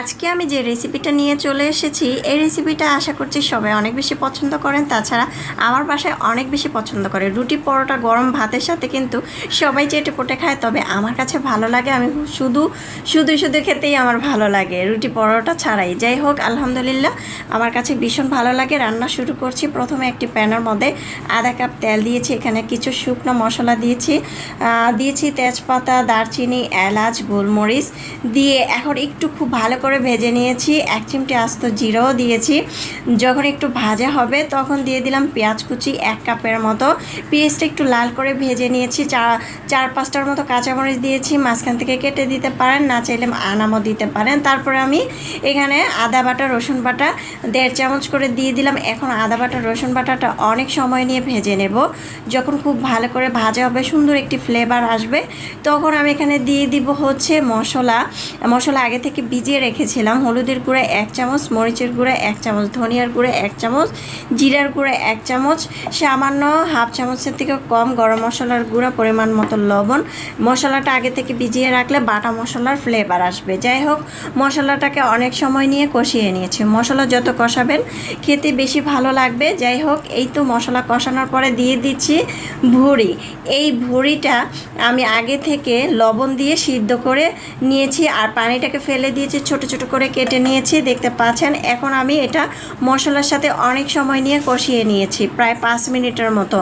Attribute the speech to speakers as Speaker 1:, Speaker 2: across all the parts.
Speaker 1: আজকে আমি যে রেসিপিটা নিয়ে চলে এসেছি, এই রেসিপিটা আশা করছি সবাই অনেক বেশি পছন্দ করেন। তাছাড়া আমার বাসায় অনেক বেশি পছন্দ করে। রুটি পরোটা গরম ভাতের সাথে কিন্তু সবাই চেটে পটে খায়, তবে আমার কাছে ভালো লাগে। আমি শুধু শুধু শুধু খেতেই আমার ভালো লাগে রুটি পরোটা ছাড়াই। যাই হোক, আলহামদুলিল্লাহ, আমার কাছে ভীষণ ভালো লাগে। রান্না শুরু করছি প্রথমে একটি প্যানের মধ্যে। আধা কাপ তেল দিয়েছি, এখানে কিছু শুকনো মশলা দিয়েছি। দিয়েছি তেজপাতা, দারচিনি, এলাচ, গোলমরিচ। দিয়ে এখন একটু খুব ভালো করে ভেজে নিয়েছি। এক চিমটি আস্ত জিরাও দিয়েছি। যখন একটু ভাজা হবে, তখন দিয়ে দিলাম পেঁয়াজ কুচি এক কাপের মতো। পেঁয়াজটা একটু লাল করে ভেজে নিয়েছি। চার চার পাঁচটার মতো কাঁচামরিচ দিয়েছি। মাঝখান থেকে কেটে দিতে পারেন, না চাইলে আনামও দিতে পারেন। তারপরে আমি এখানে আদা বাটা, রসুন বাটা দেড় চামচ করে দিয়ে দিলাম। এখন আদা বাটা, রসুন বাটাটা অনেক সময় নিয়ে ভেজে নেব। যখন খুব ভালো করে ভাজা হবে, সুন্দর একটি ফ্লেভার আসবে, তখন আমি এখানে দিয়ে দিব হচ্ছে মশলা। মশলা আগে থেকে ভিজিয়ে রেখেছিলাম, হলুদের গুঁড়া এক চামচ, মরিচের গুঁড়া এক চামচ, ধনিয়ার গুঁড়া এক চামচ, জিরার গুঁড়া এক চামচ, সামান্য হাফ চামচের থেকে কম গরম মশলার গুঁড়া, পরিমাণ মতো লবণ। মশলাটা আগে থেকে ভিজিয়ে রাখলে বাটা মশলার ফ্লেভার আসবে। যাই হোক, মশলাটাকে অনেক সময় নিয়ে কষিয়ে নিয়েছি। মশলা যত কষাবেন, খেতে বেশি ভালো লাগবে। যাই হোক, এই তো মশলা কষানোর পরে দিয়ে দিচ্ছি ভুড়ি। এই ভুড়িটা আমি আগে থেকে লবণ দিয়ে সিদ্ধ করে নিয়েছি আর পানিটাকে ফেলে দিয়েছি ছোট ছোট করে কেটে নিয়েছি, দেখতে পাচ্ছেন। এখন আমি এটা মশলার সাথে অনেক সময় নিয়ে কষিয়ে নিয়েছি, প্রায় পাঁচ মিনিটের মতো।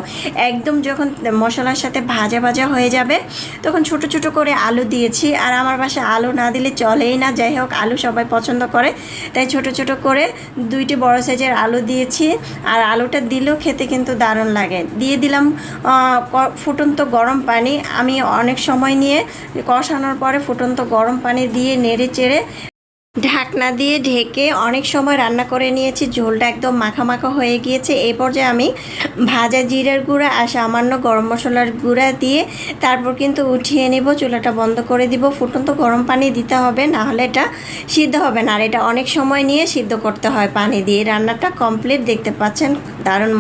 Speaker 1: একদম যখন মশলার সাথে ভাজা ভাজা হয়ে যাবে, তখন ছোট ছোট করে আলু দিয়েছি। আর আমার বাসায় আলু না দিলে চলেই না, যাই হোক, আলু সবাই পছন্দ করে। তাই ছোট ছোট করে দুইটি বড় সাইজের আলু দিয়েছি। আর আলুটা দিলেও খেতে কিন্তু দারুণ লাগে। দিয়ে দিলাম ফুটন্ত গরম পানি। আমি অনেক সময় নিয়ে কষানোর পরে ফুটন্ত গরম পানি দিয়ে নেড়ে চেড়ে ঢাকনা দিয়ে ঢেকে অনেক সময় রান্না করে নিয়েছি। ঝোলটা একদম মাখা মাখা হয়ে গিয়েছে। এই পর্যায়ে আমি ভাজা জিরার গুঁড়া আর সামান্য গরম মশলার গুঁড়া দিয়ে তারপর কিন্তু উঠিয়ে নেব। চুলাটা বন্ধ করে দিব। ফুটন্ত গরম পানি দিতে হবে, না হলে এটা সিদ্ধ হবে না। আর এটা অনেক সময় নিয়ে সিদ্ধ করতে হয় পানি দিয়ে। রান্নাটা কমপ্লিট, দেখতে পাচ্ছেন দারুণ